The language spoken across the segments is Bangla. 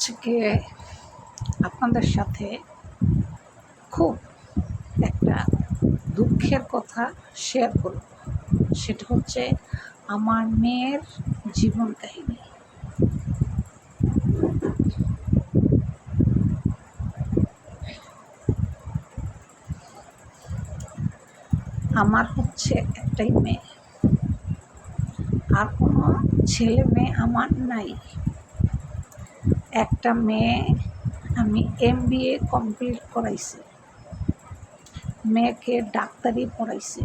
আজকে আপনাদের সাথে খুব একটা দুঃখের কথা শেয়ার করব। সেটা হচ্ছে আমার মেয়ের জীবন কাহিনী। আমার হচ্ছে একটাই মেয়ে। আর কোনো ছেলে মেয়ে আমার নাই। একটা মেয়ে আমি এম বি এ কমপ্লিট করাইছি। মেয়েকে ডাক্তারি পড়াইছি।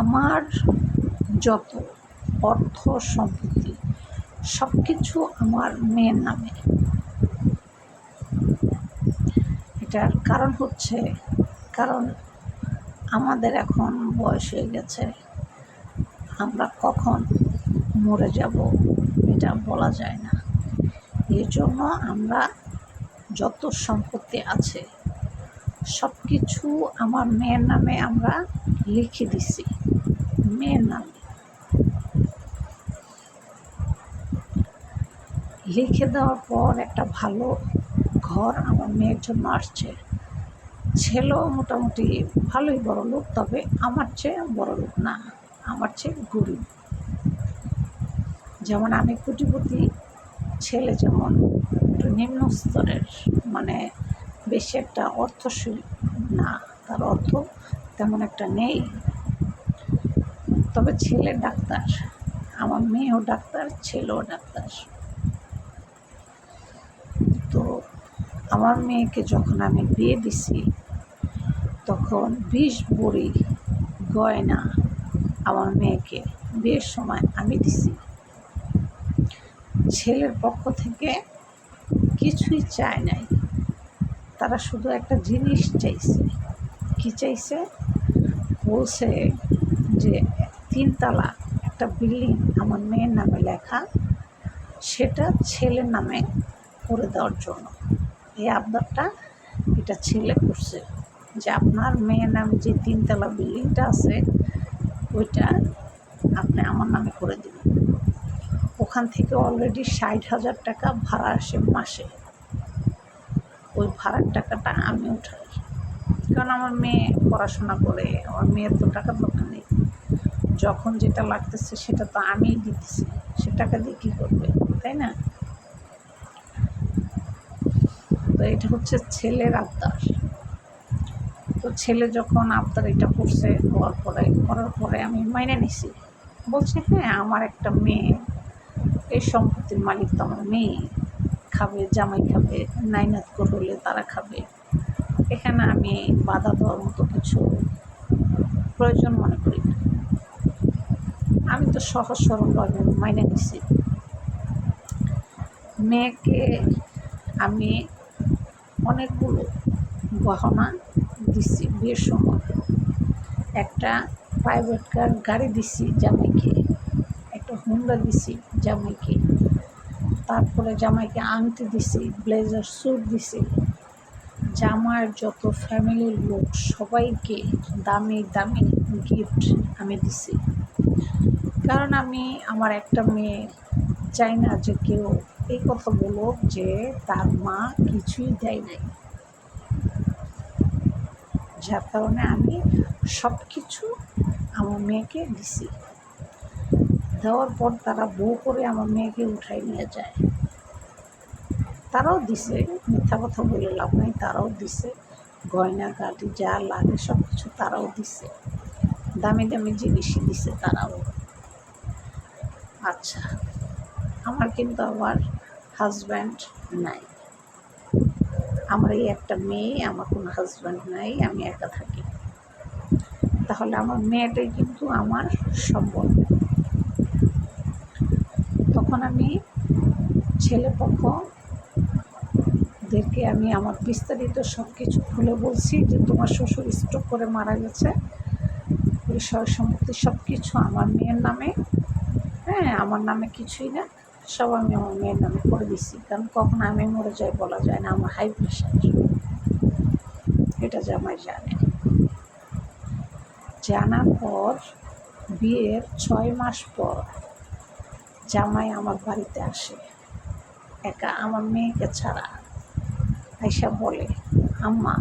আমার যত অর্থ সম্পত্তি সব কিছু আমার মেয়ের নামে। এটার কারণ হচ্ছে, কারণ আমাদের এখন বয়স হয়ে গেছে। আমরা কখন মরে যাব, এটা বলা যায় না। এই জন্য আমরা যত সম্পত্তি আছে সব কিছু আমার মেয়ের নামে আমরা লিখে দিছি। মেয়ের নামে। লিখে দেওয়ার পর একটা ভালো ঘর আমার মেয়ের জন্য আসছে। ছেলেও মোটামুটি ভালোই বড় লোক তবে আমার চেয়ে বড় লোক না। আমার চেয়ে গরিব যেমন আমি কোটিপতি, ছেলে যেমন, একটু নিম্ন স্তরের মানে বেশি একটা অর্থশীল না, তার অর্থ তেমন একটা নেই। তবে ছেলে ডাক্তার, আমার মেয়েও ডাক্তার, ছেলেও ডাক্তার। তো আমার মেয়েকে যখন আমি বিয়ে দিছি, তখন বিশ বড়ি, গয়না আমার মেয়েকে বিয়ের সময় আমি দিছি। ছেলের পক্ষ থেকে কিছুই চায় নাই। তারা শুধু একটা জিনিস চাইছে। কি চাইছে? বলছে যে তিনতলা একটা বিল্ডিং আমার মেয়ের নামে লেখা, সেটা ছেলের নামে করে দেওয়ার জন্য। এই আবদারটা এটা ছেলে করছে যে আপনার মেয়ের নামে যে তিনতলা বিল্ডিংটা আছে ওইটা আপনি আমার নামে করে দেবেন। ওখান থেকে অলরেডি ষাট হাজার টাকা ভাড়া আসে মাসে। ওই ভাড়ার টাকাটা আমি উঠাই। কারণ আমার মেয়ে পড়াশোনা করে, আমার মেয়ের তো টাকা দরকার নেই। যখন যেটা লাগতেছে সেটা তো আমিই দিতেছি। সে টাকা দিয়ে কী করবে, তাই না? তো এটা হচ্ছে ছেলের আবদার। তো ছেলে যখন আবদার এটা করছে হওয়ার পরে, করার পরে আমি মাইনে নিছি। বলছে হ্যাঁ আমার একটা মেয়ে, এই সম্পত্তির মালিক তো আমার মেয়ে। খাবে, জামাই খাবে, নাইনাত হলে তারা খাবে। এখানে আমি বাধা দেওয়ার মতো কিছু প্রয়োজন মনে করি আমি তো সহজ সরলভাবে মাইনে নিছি। মেয়েকে আমি অনেকগুলো গহনা দিছি, বিয়ের সময়। একটা প্রাইভেট কার গাড়ি দিছি জামাইকে, একটা হুন্ডা দিছি জামাইকে, তারপরে জামাইকে আংটি দিছি ব্লেজার স্যুট দিছি। জামার যত ফ্যামিলির লোক, সবাইকে দামি দামি গিফট আমি দিছি। কারণ আমি, আমার একটা মেয়ে চাই না যে কেউ এই কথা বলো যে তার মা কিছুই দেয় নাই। যার কারণে আমি সব কিছু আমার মেয়েকে দিছি। দেওয়ার পর তারা বউ করে আমার মেয়েকে উঠাই নিয়ে যায়। তারাও দিছে, মিথ্যা কথা বলে লাভ নাই, তারাও দিছে। গয়না গাড়ি যা লাগে সব কিছু তারাও দিছে। দামি দামি জিনিসই দিছে তারাও। আচ্ছা আমার কিন্তু আবার হাজব্যান্ড নাই। আমার এই একটা মেয়ে, আমার কোনো হাজব্যান্ড নাই, আমি একা থাকি। তাহলে আমার মেয়েটাই কিন্তু আমার সম্বল তখন আমি ছেলে পক্ষদেরকে আমি আমার বিস্তারিত সব কিছু খুলে বলছি যে তোমার শ্বশুর স্ট্রোক করে মারা গেছে। সম্পত্তি সব কিছু আমার মেয়ের নামে। হ্যাঁ আমার নামে কিছুই না। সব আমি আমার মেয়ের নামে করে দিচ্ছি কারণ কখন আমি মরে যাই বলা যায় না, আমার হাই প্রেশার এটা জামাই জানে। জানার পর, বিয়ের ছয় মাস পর জামাই আমার বাড়িতে আসে। একা আমার মেয়েকে ছাড়া। আইসা বলে, আম্মা,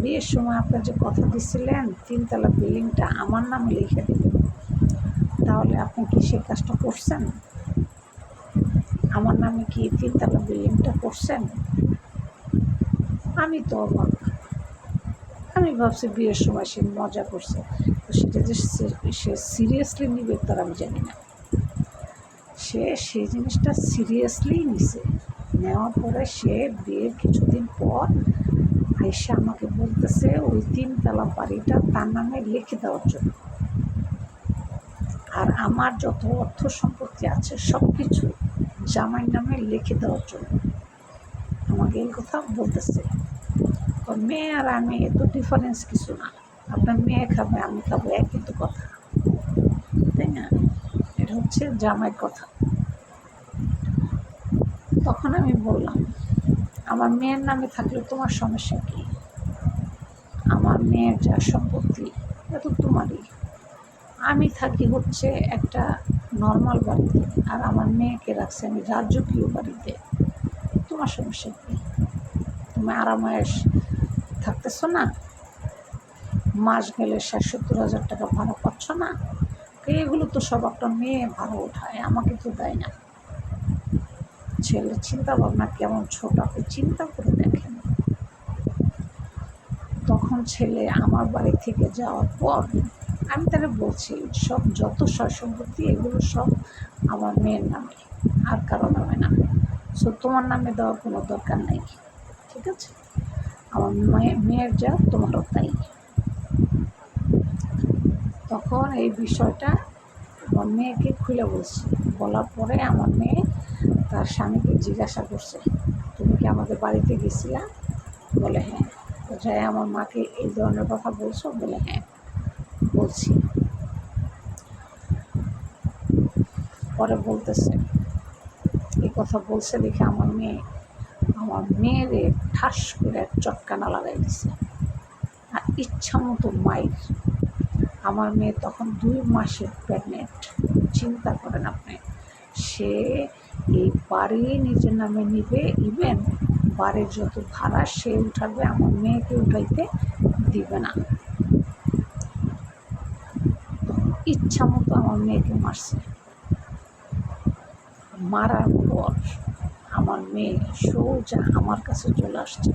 বিয়ের সময় আপনার যে কথা দিছিলেন, তিনতলা বিল্ডিংটা আমার নামে লিখে দেবেন তাহলে আপনি কি সেই কাজটা করছেন? আমার নামে কি তিনতলা বিল্ডিংটা করছেন? আমি তো অবাক। আমি ভাবছি বিয়ের সময় সে মজা করছে। তো সেটা যে সে- সিরিয়াসলি নিবে তার আমি জানি না। সে সেই জিনিসটা সিরিয়াসলি নিছে। নেওয়ার পরে সে বিয়ের কিছুদিন পর আইসা আমাকে বলতেছে, ওই তিনতলা বাড়িটা তার নামে লিখে দেওয়ার জন্য। আর আমার যত অর্থ সম্পত্তি আছে সব কিছু জামাইয়ের নামে লিখে দেওয়ার জন্য। আমাকে এই কথা বলতেছে। মেয়ে আর আমি এত ডিফারেন্স কিছু না। আপনার মেয়ে খাবে, আমি খাব একই তো কথা। তাই না? এটা হচ্ছে জামাই কথা। তখন আমি বললাম, আমার মেয়ের নামে থাকলে তোমার সমস্যা কি? আমার মেয়ের যা সম্পত্তি, এটা তো তোমারই। আমি থাকি হচ্ছে একটা নর্মাল বাড়িতে। আর আমার মেয়েকে রাখছে আমি রাজকীয় বাড়িতে। তোমার সমস্যা কি? তুমি আরামায়েশ থাকতেছো না? মাস গেলে ষাট সত্তর হাজার টাকা ভাড়া পাচ্ছ না? এগুলো তো সব একটা মেয়ে ভাড়া ওঠায়, আমাকে তো দেয় না। ছেলের চিন্তা ভাবনা কেমন ছোট, আপনি চিন্তা করে দেখেন। তখন ছেলে আমার বাড়ি থেকে যাওয়ার পর আমি তারা বলছি, সব যত সম্পত্তি এগুলো সব আমার মেয়ের নামে, আর কারও নামে না। সো তোমার নামে দেওয়ার কোনো দরকার নাই ঠিক আছে? আমার মেয়ে- মেয়ের যা, তোমারও তাই। তখন এই বিষয়টা আমার মেয়েকে খুলে বলছি। বলার পরে আমার মেয়ে তার স্বামীকে জিজ্ঞাসা করছে, তুমি কি আমাদের বাড়িতে গেছিলা? বলে হ্যাঁ। যাই, আমার মাকে এই ধরনের কথা বলছো, বলে হ্যাঁ। বলছি। পরে বলতেছে, এই কথা বলছে দেখে আমার মেয়ে, আমার মেয়েরে ঠাস করে চটকানা লাগাই দিছে। আর ইচ্ছা মতো মাইর আমার মেয়ে তখন দুই মাসের প্রেগনেন্ট চিন্তা করেন আপনি, সে এই বাড়ি নিজের নামে নিবে ইভেন বাড়ির যত ভাড়া সে উঠাবে, আমার মেয়েকে উঠাইতে দিবে না। ইচ্ছা মতো আমার মেয়েকে মারছে। মারার পর আমার মেয়ে সোজা আমার কাছে চলে আসছে।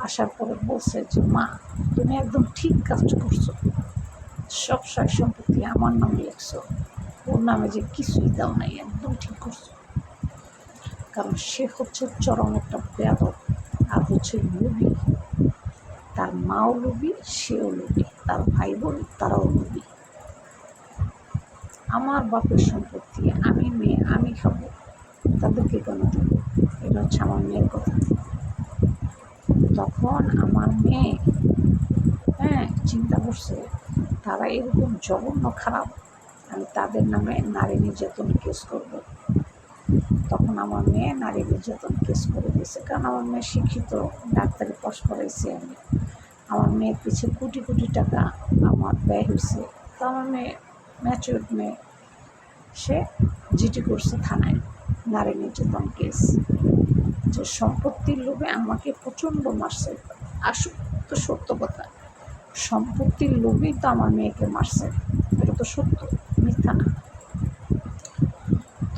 আসার পরে বলছে যে, মা, তুমি একদম ঠিক কাজ করছ। সব সয় সম্পত্তি আমার নামে লিখছো। ওর নামে যে কিছুই দাও নাই, একদম ঠিক করছ। কারণ সে হচ্ছে চরম একটা বেয়াদব আর হচ্ছে লুবি তার মাও লুবি সেও লুবি তার ভাই বোন, তারাও লুবি আমার বাপের সম্পত্তি, আমি মেয়ে, আমি খাব তাদেরকে কেন দেবো? এটা হচ্ছে আমার মেয়ের কথা। তখন আমার মেয়ে হ্যাঁ চিন্তা করছে, তারা এরকম জঘন্য খারাপ, আমি তাদের নামে নারী নির্যাতন কেস করব। তখন আমার মেয়ে নারী নির্যাতন কেস করে দিয়েছে, কারণ আমার মেয়ে শিক্ষিত, ডাক্তারি পাস করাইছি আমি। আমার মেয়ের পিছে কোটি কোটি টাকা আমার ব্যয় হয়েছে তো আমার মেয়ে ম্যাচিউর মেয়ে সে জিটি করছে থানায়, নারী নির্যাতন কেস। যে সম্পত্তির লোভে আমাকে প্রচণ্ড মারছে আসুক তো সত্য কথা। সম্পত্তির লোভেই তো আমার মেয়েকে মারছে, এটা তো সত্য, মিথ্যা না।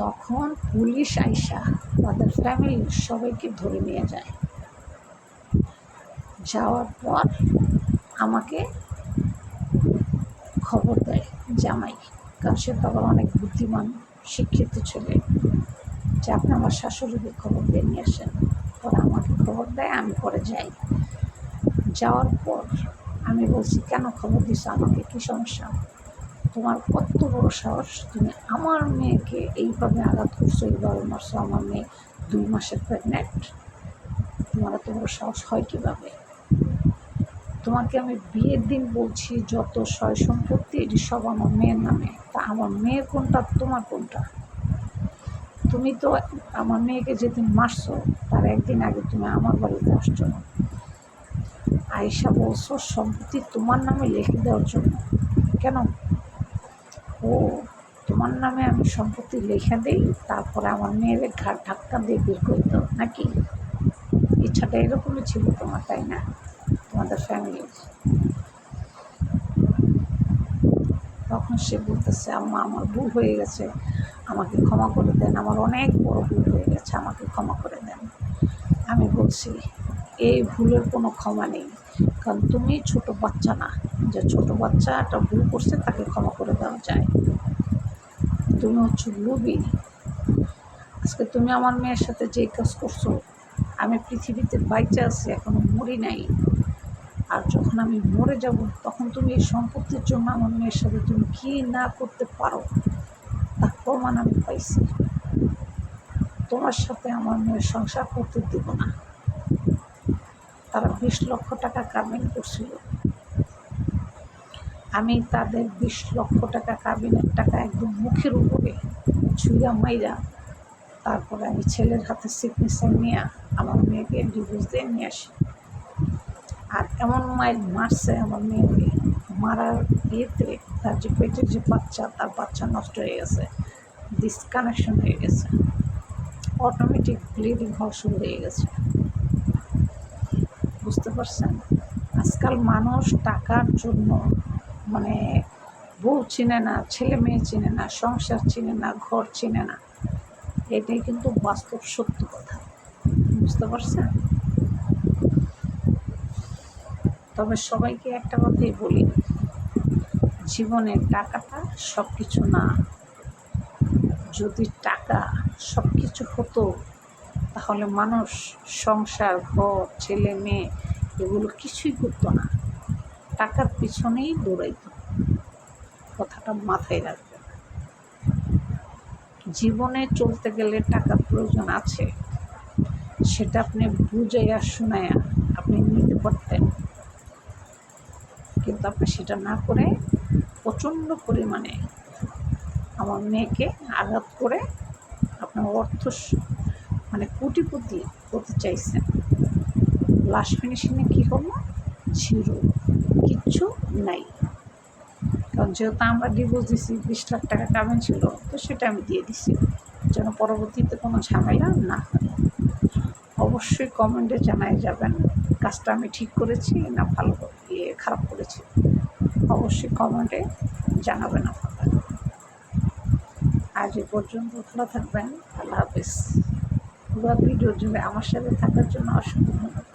তখন পুলিশ আইসা তাদের ফ্যামিলির সবাইকে ধরে নিয়ে যায়। যাওয়ার পর আমাকে খবর দেয় জামাই, কারণ সে তখন অনেক বুদ্ধিমান, শিক্ষিত ছেলে। যে আপনি আমার শাশুড়িকে খবর দিয়ে নিয়ে আসেন, পরে আমাকে খবর দেয়, আমি পরে যাই। যাওয়ার পর আমি বলছি, কেন খবর দিছো আমাকে? কী সমস্যা? তোমার কত বড় সাহস, তুমি আমার মেয়েকে এইভাবে আঘাত করছ, এইভাবে মারছো, আমার মেয়ে দুই মাসের প্রেগনেন্ট তোমার এত বড় সাহস হয় কীভাবে? তোমাকে আমি বিয়ের দিন বলছি, যত সয় সম্পত্তি, এটি সব আমার মেয়ের নামে। তা আমার মেয়ের কোনটা, তোমার কোনটা? তুমি তো আমার মেয়েকে যেদিন মারছো, তার একদিন আগে তুমি আমার বাড়িতে আসছো আয়সা বলছো, সম্পত্তি তোমার নামে লিখে দেওয়ার জন্য। কেন? ও, তোমার নামে আমি সম্পত্তি লেখা দিই, তারপরে আমার মেয়ের ঘাট ধাক্কা দিয়ে বের করে দাও, নাকি? ইচ্ছাটা এরকমই ছিল তোমার, তাই না? তোমাদের ফ্যামিলির তখন সে বলতেছে, আম্মা, আমার ভুল হয়ে গেছে। আমাকে ক্ষমা করে দেন। আমার অনেক বড় ভুল হয়ে গেছে। আমাকে ক্ষমা করে দেন। আমি বলছি, এই ভুলের কোনো ক্ষমা নেই। কারণ তুমি ছোট বাচ্চা না। যে ছোট বাচ্চা একটা ভুল করছে, তাকে ক্ষমা করে দেওয়া যায়। তুমি হচ্ছে লুবি আজকে তুমি আমার মেয়ের সাথে যে কাজ করছ, আমি পৃথিবীতে বাইচে আছি, এখনও মরি নাই। আর যখন আমি মরে যাব, তখন তুমি এই সম্পত্তির জন্য আমার মেয়ের সাথে তুমি কী না করতে পারো? তার প্রমাণ আমি পাইছি। তোমার সাথে আমার মেয়ের সংসার করতে দেব না। তারা বিশ লক্ষ টাকা কাবিন করছিল। আমি তাদের বিশ লক্ষ টাকা কাবিনের টাকা একদম মুখের উপরে ছুঁয়া মাইরা তারপরে আমি ছেলের হাতে সিগনেচার নিয়ে আমার মেয়েকে ডিভোর্স দিয়ে নিয়ে আসি। আর এমন মায়ের মারছে আমার মেয়েকে। মারার ইয়েতে তার যে পেটের যে বাচ্চা, তার বাচ্চা নষ্ট হয়ে গেছে ডিসকানেকশন হয়ে গেছে। অটোমেটিক ব্লিডিং হওয়া শুরু হয়ে গেছে। বুঝতে পারছেন? আজকাল মানুষ টাকার জন্য মানে বউ চিনে না, ছেলে মেয়ে চিনে না, সংসার চিনে না, ঘর চিনে না। এটাই কিন্তু বাস্তব সত্য কথা। বুঝতে পারছেন? তবে সবাইকে একটা কথাই বলি, জীবনে টাকাটা সব কিছু না। যদি টাকা সব কিছু হতো, তাহলে মানুষ সংসার, ঘর, ছেলে, মেয়ে, এগুলো কিছুই করতো না। টাকার পিছনেই দৌড়াইত। কথাটা মাথায় রাখবে জীবনে চলতে গেলে টাকার প্রয়োজন আছে, সেটা আপনি বুঝাইয়া শোনায়া আপনি নিতে পারতেন। কিন্তু সেটা না করে প্রচণ্ড পরিমাণে আমার মেয়েকে আঘাত করে আপনার অর্থ মানে কোটিপতি করতে চাইছেন। লাস্ট ফিনিশিংয়ে কী হলো? জিরো কিচ্ছু নাই। কারণ যেহেতু আমরা ডিভোর্স দিছি, বিশ লাখ টাকা কামেন ছিল, তো সেটা আমি দিয়ে দিছি। যেন পরবর্তীতে কোনো ঝামেলা না হয়। অবশ্যই কমেন্টে জানাই যাবেন, কাজটা আমি ঠিক করেছি না ভালো ইয়ে খারাপ করেছি। অবশ্যই কমেন্টে জানাবেন আপনারা। আজ এ পর্যন্ত ভালো থাকবেন। আল্লাহ হাফিজ। পুরো ভিডিওর জন্য আমার সাথে থাকার জন্য অসংখ্য ধন্যবাদ।